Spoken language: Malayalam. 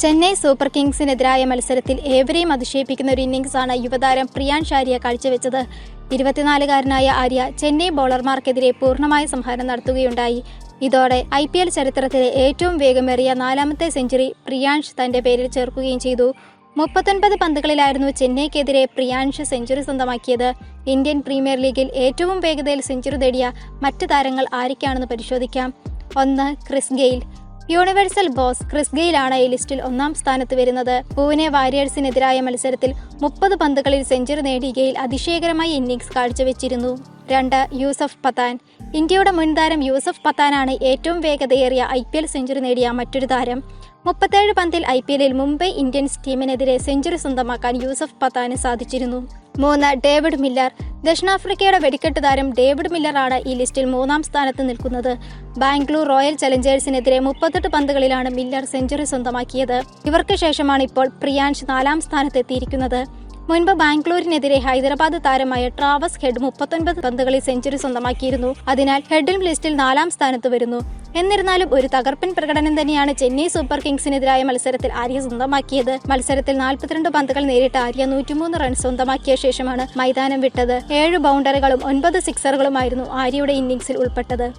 ചെന്നൈ സൂപ്പർ കിങ്സിനെതിരായ മത്സരത്തിൽ ഏവരെയും അതിശയിപ്പിക്കുന്ന ഒരു ഇന്നിംഗ്സാണ് യുവതാരം പ്രിയാൻ ഷാരിയ കാഴ്ചവെച്ചത്. ഇരുപത്തിനാലുകാരനായ ആര്യ ചെന്നൈ ബോളർമാർക്കെതിരെ പൂർണമായ സംഹാരം നടത്തുകയുണ്ടായി. ഇതോടെ ഐ പി എൽ ചരിത്രത്തിലെ ഏറ്റവും വേഗമേറിയ നാലാമത്തെ സെഞ്ചുറി പ്രിയാൻഷ് തന്റെ പേരിൽ ചേർക്കുകയും ചെയ്തു. മുപ്പത്തൊൻപത് പന്തുകളിലായിരുന്നു ചെന്നൈക്കെതിരെ പ്രിയാൻഷ് സെഞ്ചുറി സ്വന്തമാക്കിയത്. ഇന്ത്യൻ പ്രീമിയർ ലീഗിൽ ഏറ്റവും വേഗതയിൽ സെഞ്ചുറി നേടിയ മറ്റ് താരങ്ങൾ ആരൊക്കെയാണെന്ന് പരിശോധിക്കാം. ഒന്ന് Chris Gayle universal boss Chris ഗെയിലാണ് ഈ ലിസ്റ്റിൽ ഒന്നാം സ്ഥാനത്ത് വരുന്നത്. പൂനെ വാരിയേഴ്സിനെതിരായ മത്സരത്തിൽ മുപ്പത് പന്തുകളിൽ സെഞ്ചുറി നേടി ഗെയിൽ അതിശയകരമായ ഇന്നിംഗ്സ് കാഴ്ചവെച്ചിരുന്നു. രണ്ട് യൂസഫ് പത്താൻ. ഇന്ത്യയുടെ മുൻതാരം യൂസഫ് പത്താനാണ് ഏറ്റവും വേഗതയേറിയ ഐ പി എൽ സെഞ്ചുറി നേടിയ മറ്റൊരു താരം. മുപ്പത്തേഴ് പന്തിൽ ഐ പി എല്ലിൽ മുംബൈ ഇന്ത്യൻസ് ടീമിനെതിരെ സെഞ്ചുറി സ്വന്തമാക്കാൻ യൂസഫ് പത്താന് സാധിച്ചിരുന്നു. മൂന്ന് ഡേവിഡ് മില്ലർ. ദക്ഷിണാഫ്രിക്കയുടെ വെടിക്കെട്ട് താരം ഡേവിഡ് മില്ലറാണ് ഈ ലിസ്റ്റിൽ മൂന്നാം സ്ഥാനത്ത് നിൽക്കുന്നത്. ബാംഗ്ലൂർ റോയൽ ചലഞ്ചേഴ്സിനെതിരെ മുപ്പത്തെട്ട് പന്തുകളിലാണ് മില്ലർ സെഞ്ചുറി സ്വന്തമാക്കിയത്. ഇവർക്ക് ശേഷമാണ് ഇപ്പോൾ പ്രിയാൻഷ് നാലാം സ്ഥാനത്തെത്തിയിരിക്കുന്നത്. മുൻപ് ബാംഗ്ലൂരിനെതിരെ ഹൈദരാബാദ് താരമായ ട്രാവസ് ഹെഡ് മുപ്പത്തൊൻപത് പന്തുകളിൽ സെഞ്ചുറി സ്വന്തമാക്കിയിരുന്നു. അതിനാൽ ഹെഡിൽ ലിസ്റ്റിൽ നാലാം സ്ഥാനത്ത് വരുന്നു. എന്നിരുന്നാലും ഒരു തകർപ്പൻ പ്രകടനം തന്നെയാണ് ചെന്നൈ സൂപ്പർ കിങ്സിനെതിരായ മത്സരത്തിൽ ആര്യ സ്വന്തമാക്കിയത്. മത്സരത്തിൽ നാൽപ്പത്തിരണ്ട് പന്തുകൾ നേരിട്ട് ആര്യ നൂറ്റിമൂന്ന് റൺസ് സ്വന്തമാക്കിയ ശേഷമാണ് മൈതാനം വിട്ടത്. ഏഴ് ബൗണ്ടറികളും ഒൻപത് സിക്സറുകളുമായിരുന്നു ആര്യയുടെ ഇന്നിംഗ്സിൽ ഉൾപ്പെട്ടത്.